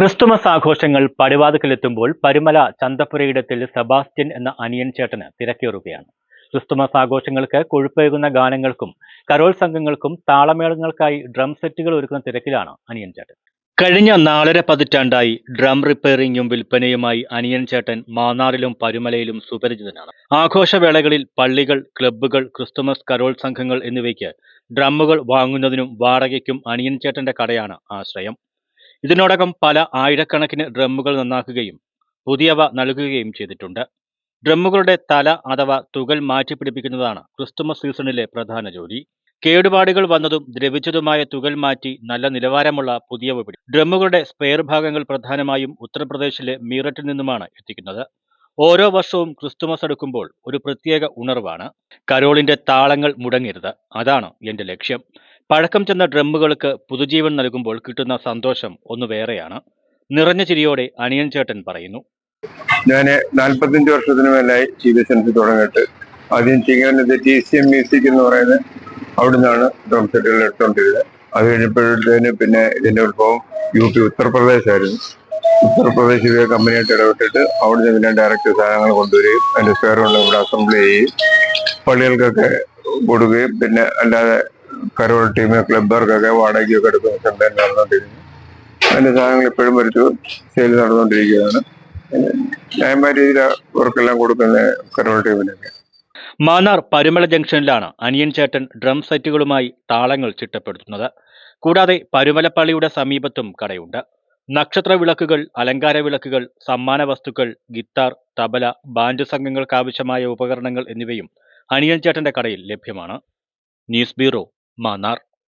Christmas ആഘോഷങ്ങൾ പടിവാതുക്കലെത്തുമ്പോൾ Parumala ചന്തപ്പുരയിടത്തിൽ Sebastian എന്ന അനിയൻ ചേട്ടന് തിരക്കേറുകയാണ്. ക്രിസ്തുമസ് ആഘോഷങ്ങൾക്ക് കൊഴുപ്പേകുന്ന ഗാനങ്ങൾക്കും കരോൾ സംഘങ്ങൾക്കും താളമേളങ്ങൾക്കായി ഡ്രം സെറ്റുകൾ ഒരുക്കുന്ന തിരക്കിലാണ് അനിയൻ ചേട്ടൻ. കഴിഞ്ഞ നാലര പതിറ്റാണ്ടായി ഡ്രം റിപ്പയറിംഗും വിൽപ്പനയുമായി അനിയൻ ചേട്ടൻ മാന്നാറിലും പരുമലയിലും സുപരിചിതനാണ്. ആഘോഷവേളകളിൽ പള്ളികൾ ക്ലബ്ബുകൾ ക്രിസ്തുമസ് കരോൾ സംഘങ്ങൾ എന്നിവയ്ക്ക് ഡ്രമ്മുകൾ വാങ്ങുന്നതിനും വാടകയ്ക്കും അനിയൻ ചേട്ടന്റെ കടയാണ് ആശ്രയം. ഇതിനോടകം പല ആയിരക്കണക്കിന് ഡ്രമ്മുകൾ നന്നാക്കുകയും പുതിയവ നൽകുകയും ചെയ്തിട്ടുണ്ട്. ഡ്രമ്മുകളുടെ തല അഥവാ തുകൽ മാറ്റിപ്പിടിപ്പിക്കുന്നതാണ് ക്രിസ്തുമസ് സീസണിലെ പ്രധാന ജോലി. കേടുപാടുകൾ വന്നതും ദ്രവിച്ചതുമായ തുകൽ മാറ്റി നല്ല നിലവാരമുള്ള പുതിയവ പിടി ഡ്രമ്മുകളുടെ സ്പെയർ ഭാഗങ്ങൾ പ്രധാനമായും ഉത്തർപ്രദേശിലെ മീററ്റിൽ നിന്നുമാണ് എത്തിക്കുന്നത്. ഓരോ വർഷവും ക്രിസ്തുമസ് അടുക്കുമ്പോൾ ഒരു പ്രത്യേക ഉണർവാണ്. കരോളിന്റെ താളങ്ങൾ മുടങ്ങരുത്. അതാണ് എന്റെ ലക്ഷ്യം. പഴക്കം ചെന്ന ഡ്രമ്മുകൾക്ക് പുതുജീവൻ നൽകുമ്പോൾ കിട്ടുന്ന സന്തോഷം ഒന്ന് വേറെയാണ്. നിറഞ്ഞ ചിരിയോടെ അനിയൻ ചേട്ടൻ പറയുന്നു. ഞാൻ നാൽപ്പത്തഞ്ച് വർഷത്തിന് മേലായി chief B S N C തുടങ്ങിയിട്ട്. ആദ്യം ചെയ്യുന്നത് ടി സി എം മ്യൂസിക് എന്ന് പറയുന്നത് അവിടെ നിന്നാണ് ഡ്രം സെറ്റുകൾ എടുത്തോണ്ടിരുന്നത് അത് കഴിഞ്ഞപ്പോഴത്തേന് പിന്നെ ഇതിന്റെ ഉത്ഭവം യു പി ഉത്തർപ്രദേശ് ആയിരുന്നു ഉത്തർപ്രദേശിലെ കമ്പനിയായിട്ട് ഇടപെട്ടിട്ട് അവിടുന്ന് പിന്നെ ഡയറക്റ്റ് സാധനങ്ങൾ കൊണ്ടുവരികയും അതിന്റെ ഉള്ള ഇവിടെ അസംബിൾ ചെയ്യുകയും പള്ളികൾക്കൊക്കെ കൊടുക്കുകയും പിന്നെ അല്ലാതെ കരോൾ ടീം ക്ലബ്ബർക്കൊക്കെ വാടകയൊക്കെ എടുക്കുന്ന സംഭവം നടന്നുകൊണ്ടിരുന്നു അതിന്റെ സാധനങ്ങൾ ഇപ്പോഴും വരച്ചു സെയിൽ നടന്നുകൊണ്ടിരിക്കുകയാണ്. ന്യായമായ രീതിയിൽ അവർക്കെല്ലാം കൊടുക്കുന്ന കരോൾ ടീമിനൊക്കെ. മാന്നാർ പരുമല ജംഗ്ഷനിലാണ് അനിയൻ ചേട്ടൻ ഡ്രം സെറ്റുകളുമായി താളങ്ങൾ ചിട്ടപ്പെടുത്തുന്നത്. കൂടാതെ പരുമലപ്പള്ളിയുടെ സമീപത്തും കടയുണ്ട്. നക്ഷത്ര വിളക്കുകൾ അലങ്കാര വിളക്കുകൾ സമ്മാന വസ്തുക്കൾ ഗിത്താർ തബല ബാൻഡ് സംഘങ്ങൾക്ക് ആവശ്യമായ ഉപകരണങ്ങൾ എന്നിവയും അനിയൻ ചേട്ടന്റെ കടയിൽ ലഭ്യമാണ്. News bureau Mannar